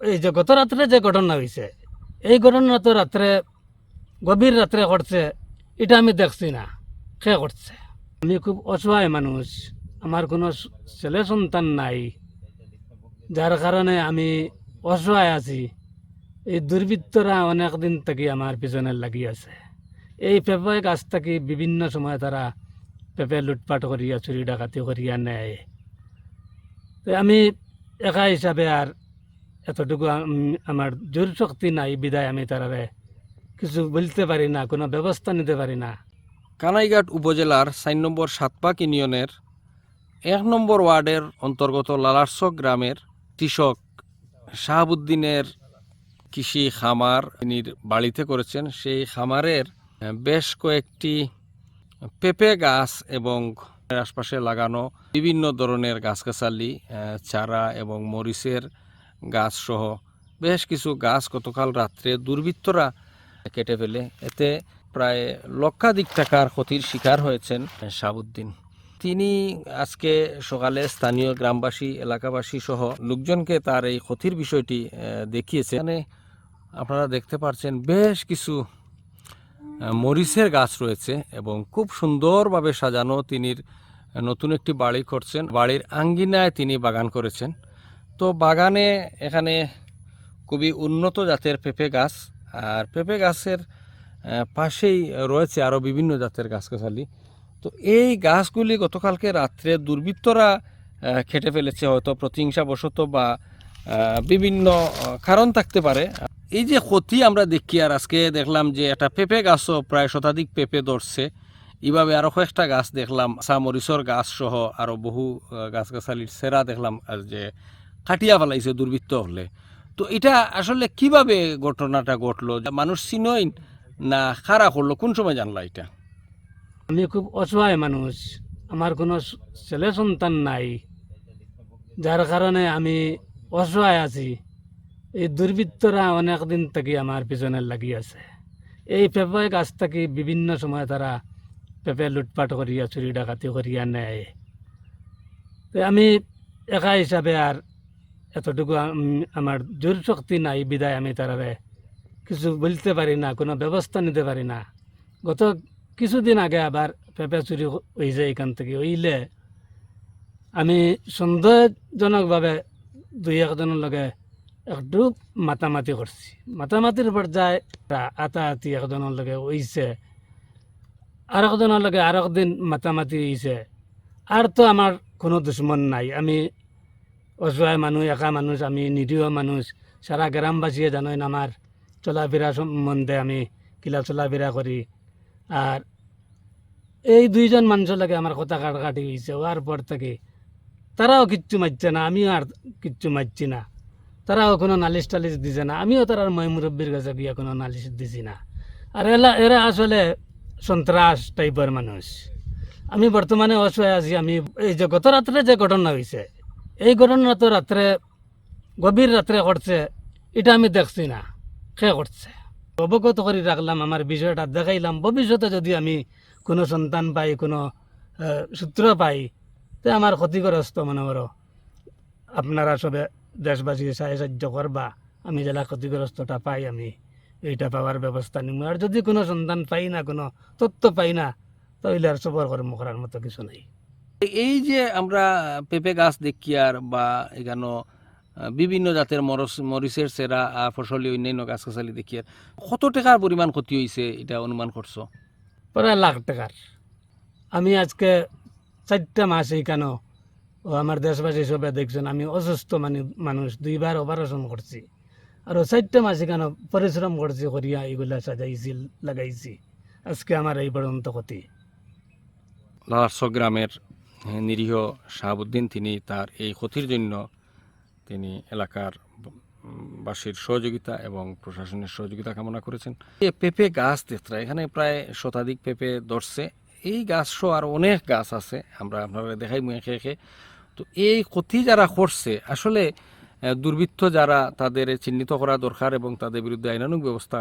এই যে গত রাত্রে যে ঘটনা হয়েছে এই ঘটনা তো রাত্রে গভীর রাত্রে ঘটছে, এটা আমি দেখছি না সে ঘটছে। আমি খুব অসহায় মানুষ আমার কোনো ছেলে সন্তান নাই যার কারণে আমি অসহায় আছি। এই দুর্বৃত্তরা অনেক দিন থেকে আমার পিছনে লাগি আছে। এই পেঁপে গাছ থেকে বিভিন্ন সময় তারা পেঁপে লুটপাট করিয়া চুরি ডাকাতি করিয়া নেয়। তো আমি একা হিসাবে আর এতটুকু আমার জোর শক্তি নাই, বিদায় আমি তারারে কিছু বলতে পারি না, কোনো ব্যবস্থা নিতে পারি না। কানাইঘাট উপজেলার চার নম্বর সাতপাক ইউনিয়নের এক নম্বর ওয়ার্ডের অন্তর্গত লালারচক গ্রামের কৃষক শাহাবুদ্দিনের কৃষি খামার তিনি বাড়িতে করেছেন। সেই খামারের বেশ কয়েকটি পেঁপে গাছ এবং আশপাশে লাগানো বিভিন্ন ধরনের গাছগাছালি চারা এবং মরিচের গাছ সহ বেশ কিছু গাছ গতকাল রাত্রে দুর্বৃত্তরা কেটে ফেলে। এতে প্রায় লক্ষাধিক টাকার ক্ষতির শিকার হয়েছেন শাহাবুদ্দিন। তিনি আজকে সকালে স্থানীয় গ্রামবাসী, এলাকাবাসী সহ লোকজনকে তার এই ক্ষতির বিষয়টি দেখিয়েছে এখানে আপনারা দেখতে পাচ্ছেন বেশ কিছু মরিচের গাছ রয়েছে এবং খুব সুন্দরভাবে সাজানো তিনি নতুন একটি বাড়ি করছেন। বাড়ির আঙ্গিনায় তিনি বাগান করেছেন। তো বাগানে এখানে খুবই উন্নত জাতের পেঁপে গাছ, আর পেঁপে গাছের পাশেই রয়েছে আরও বিভিন্ন জাতের গাছগাছালি। তো এই গাছগুলি গতকালকে রাত্রে দুর্বৃত্তরা খেটে ফেলেছে, হয়তো প্রতিহিংসাবশত বা বিভিন্ন কারণ থাকতে পারে। এই যে ক্ষতি আমরা দেখি, আর আজকে দেখলাম যে একটা পেঁপে গাছও প্রায় শতাধিক পেঁপে ধরছে। এইভাবে আরও কয়েকটা গাছ দেখলাম মরিচর গাছ সহ আরও বহু গাছগাছালির সেরা দেখলাম আর যে কাটিয়া ফেলাইছে দুর্বৃত্ত হলে। তো এটা আসলে কীভাবে ঘটনাটা ঘটলো? মানুষ চিনই না খারা করল? কোন সময় জানলা এটা? আমি খুব অসহায় মানুষ। আমার কোনো ছেলে সন্তান নাই। যার কারণে আমি অসহায় আছি। এই দুর্বৃত্তরা অনেক দিন থেকে আমার পিছনে লাগি আছে। এই পেঁপে গাছ থেকে বিভিন্ন সময় তারা পেঁপে লুটপাট করিয়া, চুরি ডাকাতি করিয়া নেয়। তো আমি একা হিসাবে আর এতটুকু আম- আমার জোর শক্তি নাই বিদায় আমি তারারে। কিছু বলতে পারি না, কোনো ব্যবস্থা নিতে পারি না। গত কিছুদিন আগে আবার পেঁপে চুরি হয়েছে এখান থেকে, হইলে আমি সন্দেহজনকভাবে দুই একজনের লগে একটু মাতামাতি করছি। মাতামাতির পর্যায়ে আতাহাতি একজনের লগে হইছে আর একজনের লগে আর একদিন মাতামাতি হইছে। আর তো আমার কোনো দুশ্মন নাই। আমি অসহায় মানুষ একা মানুষ আমি নিরীহ মানুষ সারা গ্রামবাসীয়ে জানেন আমার চলাফেরা সম্বন্ধে আমি কিলা চলাফেরা করি আর এই দুইজন মানুষের লাগে আমার কথা কাটাকাটি হয়েছে হওয়ার পর থেকে তারাও কিচ্ছু মারছে না, আমিও আর কিচ্ছু মারছি না। তারাও কোনো নালিশ টালিশ দিছে না, আমিও তার মই মুরব্বীর কাছে গিয়ে কোনো নালিশ দিছি না। আর এলা এরা আসলে সন্ত্রাস টাইপের মানুষ আমি বর্তমানে অসহায় আছি, আমি এই যে গত রাত্রে যে ঘটনা হয়েছে এই ঘটনা তো রাত্রে, গভীর রাত্রে ঘটছে, এটা আমি দেখছি না। সে ঘটছে? অবগত করে রাখলাম, আমার বিষয়টা দেখাইলাম। ভবিষ্যতে যদি আমি কোনো সন্তান পাই, কোনো সূত্র পাই, তো আমার ক্ষতিগ্রস্ত মনে করো। আপনারা সবে দেশবাসী সাহায্য করবা, আমি জেলা ক্ষতিগ্রস্তটা পাই, আমি এইটা পাওয়ার ব্যবস্থা নিব। আর যদি কোনো সন্তান পাই না, কোনো তথ্য পাই না, তাহলে আর সবর কর্ম করার মতো কিছু নেই। এই যে আমরা পেঁপে গাছ দেখি আর বা এখানে বিভিন্ন জাতের মরস মরিচের সেরা ফসলি অন্যান্য গাছগাছালি দেখি আর কত টাকার পরিমাণ ক্ষতি হয়েছে এটা অনুমান করছ? প্রায় লাখ টাকার। আমি আজকে চারটা মাস কেন ও আমার দেশবাসী সবে দেখছেন আমি অসুস্থ মানে মানুষ দুইবার অপারেশন করছি। আর চারটা মাস কেন পরিশ্রম করছি করিয়া এগুলা সাজাইছি লাগাইছি। আজকে আমার এই পর্যন্ত ক্ষতি। লালারস গ্রামের নিরীহ শাহাবুদ্দিন, তিনি তার এই ক্ষতির জন্য তিনি এলাকার বাসীর সহযোগিতা এবং প্রশাসনের সহযোগিতা কামনা করেছেন। পেঁপে গাছ দেখতে এখানে প্রায় শতাধিক পেঁপে ধরছে। এই গাছ সহ আর অনেক গাছ আছে, আমরা আপনারা দেখাই মুখে একে তো এই ক্ষতি যারা করছে, আসলে দুর্বৃত্ত যারা তাদের চিহ্নিত করা দরকার এবং তাদের বিরুদ্ধে আইনানুগ ব্যবস্থা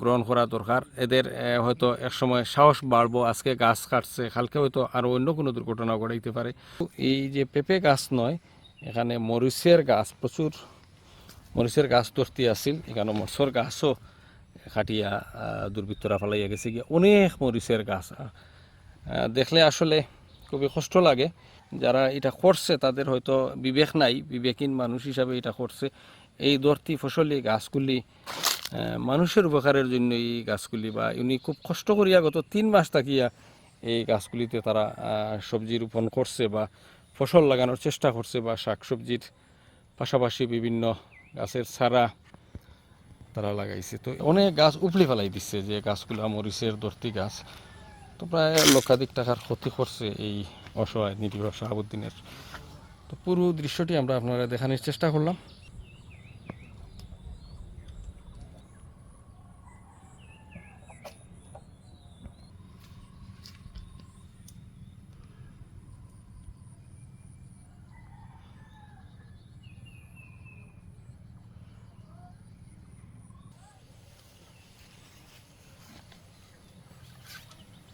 গ্রহণ করা দরকার। এদের হয়তো একসময় সাহস বাড়বো, আজকে গাছ কাটছে, কালকে হয়তো আরও অন্য কোনো দুর্ঘটনা ঘটাইতে পারে। এই যে পেঁপে গাছ নয়, এখানে মরিচের গাছ, প্রচুর মরিচের গাছ ধরতে আসছিল এখানে মরচর গাছও খাটিয়া দুর্বৃত্তরা ফালাইয়া গেছে গিয়ে। অনেক মরিচের গাছ দেখলে আসলে খুবই কষ্ট লাগে। যারা এটা করছে, তাদের হয়তো বিবেক নাই, বিবেকহীন মানুষ হিসাবে এটা করছে। এই দর্তি ফসলি গাছগুলি মানুষের উপকারের জন্য এই গাছগুলি বা উনি খুব কষ্ট করিয়া গত তিন মাস থাকিয়া এই গাছগুলিতে তারা সবজি রোপণ করছে বা ফসল লাগানোর চেষ্টা করছে বা শাকসবজির পাশাপাশি বিভিন্ন গাছের চারা তারা লাগাইছে। তো অনেক গাছ উপলি ফেলাই দিচ্ছে যে গাছগুলো মরিচের দর্তি গাছ। তো প্রায় লক্ষাধিক টাকার ক্ষতি করছে এই অসহায় নিরীহ শাহাবুদ্দিনের। তো পুরো দৃশ্যটি আমরা আপনারা দেখানোর চেষ্টা করলাম।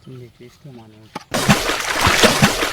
नीचे इसके मानो